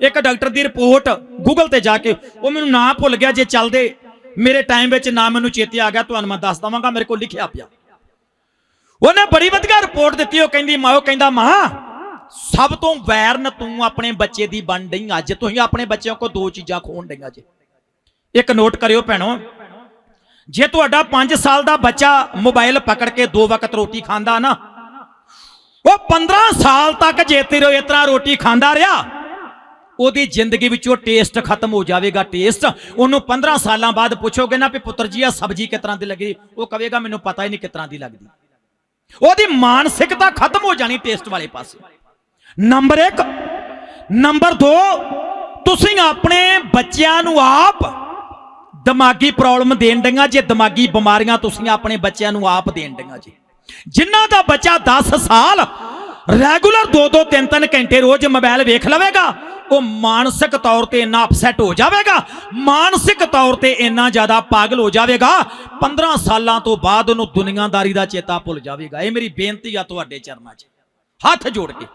ਇੱਕ ਡਾਕਟਰ ਦੀ report Google ਤੇ ਜਾ ਕੇ, ਉਹ ਮੈਨੂੰ ਨਾਂ ਭੁੱਲ ਗਿਆ ਜੇ ਚੱਲਦੇ। ਮੇਰੇ ਟਾਈਮ ਵਿੱਚ ਨਾ ਮੈਨੂੰ ਚੇਤੇ ਆ ਗਿਆ, ਤੁਹਾਨੂੰ ਮੈਂ ਦੱਸ ਦਵਾਂਗਾ, ਮੇਰੇ ਕੋਲ ਲਿਖਿਆ ਪਿਆ। ਉਹਨੇ ਬੜੀ ਵਧੀਆ ਰਿਪੋਰਟ ਦਿੱਤੀ, ਉਹ ਕਹਿੰਦੀ, ਮਾਂ, ਉਹ ਕਹਿੰਦਾ, ਮਾਂ, ਸਭ ਤੋਂ ਵੈਰਨ ਤੂੰ ਆਪਣੇ ਬੱਚੇ ਦੀ ਬਣ ਡਈ ਅੱਜ ਤੁਸੀਂ ਆਪਣੇ ਬੱਚਿਆਂ ਕੋ ਦੋ ਚੀਜ਼ਾਂ ਖੋਣ ਡਈਆਂ ਜੇ। ਇੱਕ ਨੋਟ ਕਰਿਓ ਭੈਣੋ, ਜੇ ਤੁਹਾਡਾ 5 ਸਾਲ ਦਾ ਬੱਚਾ ਮੋਬਾਈਲ ਪਕੜ ਕੇ ਦੋ ਵਕਤ ਰੋਟੀ ਖਾਂਦਾ ਨਾ, ਉਹ 15 ਸਾਲ ਤੱਕ ਜੇ ਤੇਰੇ ਇਸ ਤਰ੍ਹਾਂ ਰੋਟੀ ਖਾਂਦਾ ਰਿਹਾ। ਉਹਦੀ ਜ਼ਿੰਦਗੀ ਵਿੱਚੋਂ ਟੇਸਟ ਖਤਮ ਹੋ ਜਾਵੇਗਾ ਟੇਸਟ ਉਹਨੂੰ 15 ਸਾਲਾਂ ਬਾਅਦ ਪੁੱਛੋਗੇ ਨਾ ਵੀ ਪੁੱਤਰ ਜੀ ਆ ਸਬਜ਼ੀ ਕਿਸ ਤਰ੍ਹਾਂ ਦੀ ਲੱਗੀ? ਉਹ ਕਹੇਗਾ, ਮੈਨੂੰ ਪਤਾ ਹੀ ਨਹੀਂ ਕਿਸ ਤਰ੍ਹਾਂ ਦੀ ਲੱਗਦੀ। ਉਹਦੀ ਮਾਨਸਿਕਤਾ ਖਤਮ ਹੋ ਜਾਣੀ ਟੇਸਟ ਵਾਲੇ ਪਾਸੇ। ਨੰਬਰ 1 ਨੰਬਰ 2 ਤੁਸੀਂ ਆਪਣੇ ਬੱਚਿਆਂ ਨੂੰ ਆਪ ਦਿਮਾਗੀ ਪ੍ਰੋਬਲਮ ਦੇਣ ਡਈਆਂ ਜੇ, ਦਿਮਾਗੀ ਬਿਮਾਰੀਆਂ ਤੁਸੀਂ ਆਪਣੇ ਬੱਚਿਆਂ ਨੂੰ ਆਪ ਦੇਣ ਡਈਆਂ ਜੀ। ਜਿਨ੍ਹਾਂ ਦਾ ਬੱਚਾ 10 ਸਾਲ ਰੈਗੂਲਰ 2-2 3-3 ਘੰਟੇ ਰੋਜ਼ ਮੋਬਾਈਲ ਵੇਖ ਲਵੇਗਾ। ਉਹ ਮਾਨਸਿਕ ਤੌਰ ਤੇ ਇੰਨਾ ਅਪਸੈਟ ਹੋ ਜਾਵੇਗਾ। ਮਾਨਸਿਕ ਤੌਰ ਤੇ ਇੰਨਾ ਜ਼ਿਆਦਾ ਪਾਗਲ ਹੋ ਜਾਵੇਗਾ। 15 ਸਾਲਾਂ ਤੋਂ ਬਾਅਦ ਉਹਨੂੰ ਦੁਨੀਆਦਾਰੀ ਦਾ ਚੇਤਾ ਭੁੱਲ ਜਾਵੇਗਾ। ਇਹ ਮੇਰੀ ਬੇਨਤੀ ਆ ਤੁਹਾਡੇ ਚਰਨਾਂ 'ਚ। ਹੱਥ ਜੋੜ ਕੇ।